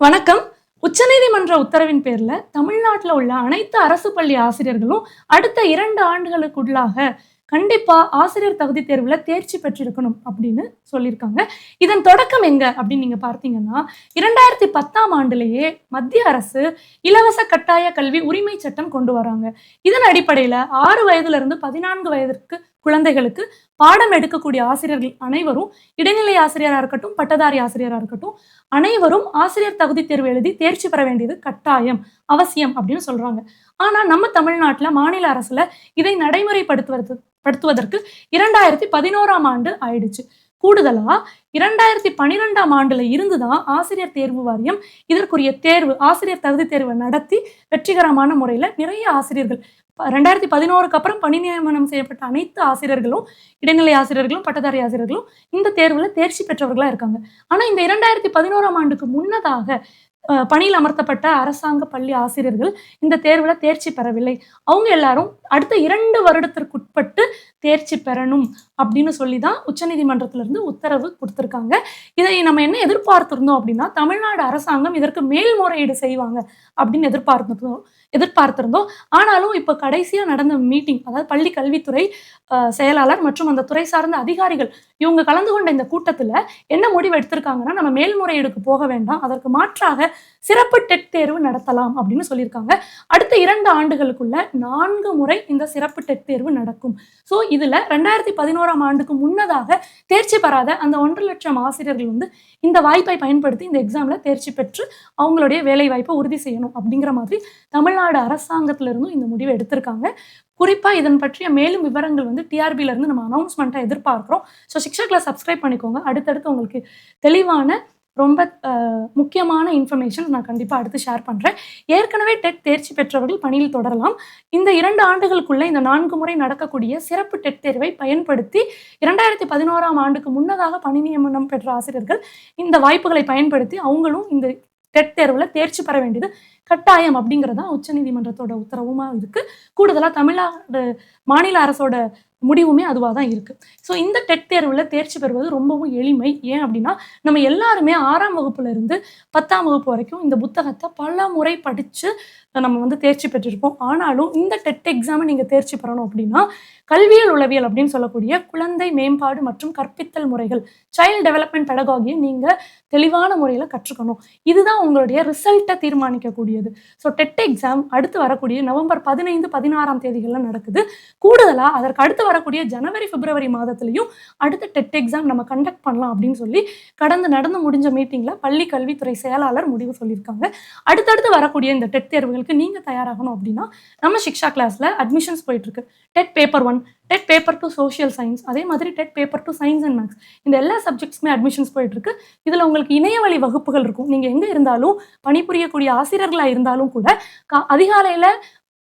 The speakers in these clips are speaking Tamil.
வணக்கம். உச்சநீதிமன்ற உத்தரவின் பேர்ல தமிழ்நாட்டில் உள்ள அனைத்து அரசு பள்ளி ஆசிரியர்களும் அடுத்த இரண்டு ஆண்டுகளுக்குள்ளாக கண்டிப்பா ஆசிரியர் தகுதி தேர்வுல தேர்ச்சி பெற்றிருக்கணும் அப்படின்னு சொல்லியிருக்காங்க. இதன் தொடக்கம் எங்க அப்படின்னு நீங்க பார்த்தீங்கன்னா இரண்டாயிரத்தி பத்தாம் ஆண்டுலேயே மத்திய அரசு இலவச கட்டாய கல்வி உரிமை சட்டம் கொண்டு வராங்க. இதன் அடிப்படையில ஆறு வயதுல இருந்து பதினான்கு வயதிற்கு குழந்தைகளுக்கு பாடம் எடுக்கக்கூடிய ஆசிரியர்கள் அனைவரும் இடைநிலை ஆசிரியராக இருக்கட்டும் பட்டதாரி ஆசிரியராக இருக்கட்டும் அனைவரும் ஆசிரியர் தகுதி தேர்வு எழுதி தேர்ச்சி பெற வேண்டியது கட்டாயம் அவசியம் அப்படின்னு சொல்றாங்க. ஆனா நம்ம தமிழ்நாட்டுல மாநில அரசுல இதை நடைமுறைப்படுத்துவது படுத்துவதற்கு இரண்டாயிரத்தி பதினோராம் ஆண்டு ஆயிடுச்சு. கூடுதலா இரண்டாயிரத்தி பன்னிரெண்டாம் ஆண்டுல இருந்துதான் ஆசிரியர் தேர்வு வாரியம் இதற்குரிய தேர்வு ஆசிரியர் தகுதி தேர்வை நடத்தி வெற்றிகரமான முறையில நிறைய ஆசிரியர்கள் ரெண்டாயிரத்தி பதினோருக்கு அப்புறம் பணி நியமனம் செய்யப்பட்ட அனைத்து ஆசிரியர்களும் இடைநிலை ஆசிரியர்களும் பட்டதாரி ஆசிரியர்களும் இந்த தேர்வுல தேர்ச்சி பெற்றவர்களா இருக்காங்க. ஆனா இந்த இரண்டாயிரத்தி பதினோராம் ஆண்டுக்கு முன்னதாக பணியில் அமர்த்தப்பட்ட அரசாங்க பள்ளி ஆசிரியர்கள் இந்த தேர்வுல தேர்ச்சி பெறவில்லை. அவங்க எல்லாரும் அடுத்த இரண்டு வருடத்திற்குட்பட்டு தேர்ச்சி பெறணும் அப்படின்னு சொல்லி தான் உச்சநீதிமன்றத்திலிருந்து உத்தரவு கொடுத்துருக்காங்க. இதை நம்ம என்ன எதிர்பார்த்திருந்தோம் அப்படின்னா தமிழ்நாடு அரசாங்கம் இதற்கு மேல்முறையீடு செய்வாங்க அப்படின்னு எதிர்பார்த்துருந்தோம். எதிர்பார்த்திருந்தோம். ஆனாலும் இப்போ கடைசியா நடந்த மீட்டிங் அதாவது பள்ளி கல்வித்துறை செயலாளர் மற்றும் அந்த துறை சார்ந்த அதிகாரிகள் இவங்க கலந்து கொண்ட இந்த கூட்டத்துல என்ன முடிவு எடுத்திருக்காங்கன்னா நம்ம மேல்முறையீடுக்கு போக வேண்டாம். அதற்கு மாற்றாக சிறப்பு டெட் தேர்வு நடத்தலாம் அப்படின்னு சொல்லியிருக்காங்க. அடுத்த இரண்டு ஆண்டுகளுக்குள்ள நான்கு முறை இந்த சிறப்பு டெட் தேர்வு நடக்கும். ஸோ இதுல ரெண்டாயிரத்தி பதினோராம் ஆண்டுக்கு முன்னதாக தேர்ச்சி பெறாத அந்த ஒன்றரை லட்சம் ஆசிரியர்கள் வந்து இந்த வாய்ப்பை பயன்படுத்தி இந்த எக்ஸாம்ல தேர்ச்சி பெற்று அவங்களுடைய வேலை வாய்ப்பை உறுதி செய்யணும் அப்படிங்கிற மாதிரி தமிழ்நாடு அரசாங்கத்துல இருந்தும் இந்த முடிவை எடுத்திருக்காங்க. குறிப்பாக இதன் பற்றிய மேலும் விவரங்கள் வந்து டிஆர்பியிலேருந்து நம்ம அனௌன்ஸ்மெண்ட்டை எதிர்பார்க்குறோம். ஸோ சிக்ஷா கிளாஸ் சப்ஸ்கிரைப் பண்ணிக்கோங்க. அடுத்தடுத்து உங்களுக்கு தெளிவான ரொம்ப முக்கியமான இன்ஃபர்மேஷன் நான் கண்டிப்பாக அடுத்து ஷேர் பண்ணுறேன் ஏற்கனவே டெட் தேர்ச்சி பெற்றவர்கள் பணியில் தொடரலாம். இந்த இரண்டு ஆண்டுகளுக்குள்ளே இந்த நான்கு முறை நடக்கக்கூடிய சிறப்பு டெட் தேர்வை பயன்படுத்தி இரண்டாயிரத்தி பதினோராம் ஆண்டுக்கு முன்னதாக பணி நியமனம் பெற்ற ஆசிரியர்கள் இந்த வாய்ப்புகளை பயன்படுத்தி அவங்களும் இந்த டெட் தேர்வில் தேர்ச்சி பெற வேண்டியது கட்டாயம் அப்படிங்கிறதான் உச்சநீதிமன்றத்தோட உத்தரவுமா இருக்கு. கூடுதலாக தமிழ்நாடு மாநில அரசோட முடிவுமே அதுவாக தான் இருக்குது ஸோ இந்த டெட் தேர்வில் தேர்ச்சி பெறுவது ரொம்பவும் எளிமை. ஏன் அப்படின்னா நம்ம எல்லாருமே ஆறாம் வகுப்புலேருந்து பத்தாம் வகுப்பு வரைக்கும் இந்த புத்தகத்தை பல முறை படித்து நம்ம வந்து தேர்ச்சி பெற்றிருப்போம். ஆனாலும் இந்த டெட் எக்ஸாமை நீங்கள் தேர்ச்சி பெறணும் அப்படின்னா கல்வியல் உளவியல் அப்படின்னு சொல்லக்கூடிய குழந்தை மேம்பாடு மற்றும் கற்பித்தல் முறைகள் சைல்டு டெவலப்மெண்ட் பெடகாகியை நீங்கள் தெளிவான முறையில் கற்றுக்கணும். இதுதான் உங்களுடைய ரிசல்ட்டை தீர்மானிக்கக்கூடியது. ஸோ டெட் எக்ஸாம் அடுத்து வரக்கூடிய நவம்பர் பதினைந்து பதினாறாம் தேதிகளில் நடக்குது. கூடுதலாக அதற்கு அடுத்து வரக்கூடிய ஜனவரி பிப்ரவரி மாதத்துலையும் அடுத்த டெட் எக்ஸாம் நம்ம கண்டக்ட் பண்ணலாம் அப்படின்னு சொல்லி கடந்து நடந்து முடிஞ்ச மீட்டிங்கில் பள்ளி கல்வித்துறை செயலாளர் முடிவு சொல்லியிருக்காங்க. அடுத்தடுத்து வரக்கூடிய இந்த டெட் தேர்வுகளுக்கு நீங்கள் தயாராகணும் அப்படின்னா நம்ம சிக்ஷா கிளாஸில் அட்மிஷன்ஸ் போயிட்டுருக்கு. TET paper one TET paper two social science அதே மாதிரி TET paper two science and maths இந்த எல்லா சப்ஜெக்ட்ஸுமே அட்மிஷன்ஸ் போயிட்டுருக்கு. இதில் உங்களுக்கு இணையவழி வகுப்புகள் இருக்கும். நீங்கள் எங்கே இருந்தாலும் பணிபுரியக்கூடிய ஆசிரியர்களாக இருந்தாலும் கூட கா அதிகாலையில்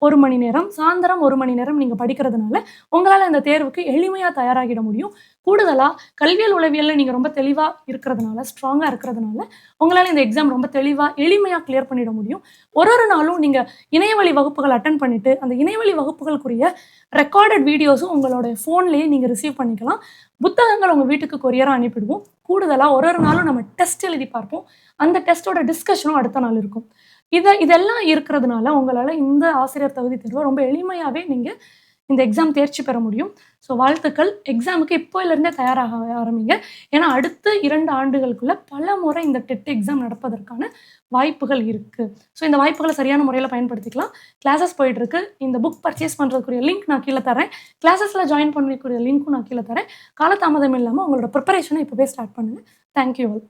ஒரு மணி நேரம் சாயந்தரம் ஒரு மணி நேரம் நீங்கள் படிக்கிறதுனால உங்களால் இந்த தேர்வுக்கு எளிமையாக தயாராகிட முடியும். கூடுதலாக கல்வியல் உளவியலில் நீங்கள் ரொம்ப தெளிவாக இருக்கிறதுனால ஸ்ட்ராங்காக இருக்கிறதுனால உங்களால் இந்த எக்ஸாம் ரொம்ப தெளிவாக எளிமையாக கிளியர் பண்ணிட முடியும். ஒரு ஒரு நாளும் நீங்கள் இணையவழி வகுப்புகள் அட்டன் பண்ணிவிட்டு அந்த இணையவழி வகுப்புகளுக்குரிய ரெக்கார்டட் வீடியோஸும் உங்களோட ஃபோன்லேயே நீங்கள் ரிசீவ் பண்ணிக்கலாம். புத்தகங்கள் உங்கள் வீட்டுக்கு கொரியராக அனுப்பிடுவோம். கூடுதலாக ஒரு ஒரு நாளும் நம்ம டெஸ்ட் எழுதி பார்ப்போம். அந்த டெஸ்ட்டோட டிஸ்கஷனும் அடுத்த நாள் இருக்கும். இதை இதெல்லாம் இருக்கிறதுனால உங்களால் இந்த ஆசிரியர் தகுதி தேர்வை ரொம்ப எளிமையாகவே நீங்கள் இந்த எக்ஸாம் தேர்ச்சி பெற முடியும். ஸோ வாழ்த்துக்கள். எக்ஸாமுக்கு இப்போலேருந்தே தயாராக ஆரம்பிங்க. ஏன்னா அடுத்த இரண்டு ஆண்டுகளுக்குள்ள பல முறை இந்த டெட் எக்ஸாம் நடப்பதற்கான வாய்ப்புகள் இருக்குது ஸோ இந்த வாய்ப்புகளை சரியான முறையில் பயன்படுத்திக்கலாம். கிளாஸஸ் போயிட்டுருக்கு. இந்த புக் பர்ச்சேஸ் பண்ணுறதுக்குரிய லிங்க் நான் கீழே தரேன். கிளாஸஸில் ஜாயின் பண்ணக்கூடிய லிங்க்கும் நான் கீழே தரேன். காலதாமதம் இல்லாமல் உங்களோட ப்ரிப்பரேஷனை இப்போவே ஸ்டார்ட் பண்ணுங்கள் தேங்க்யூ ஆல்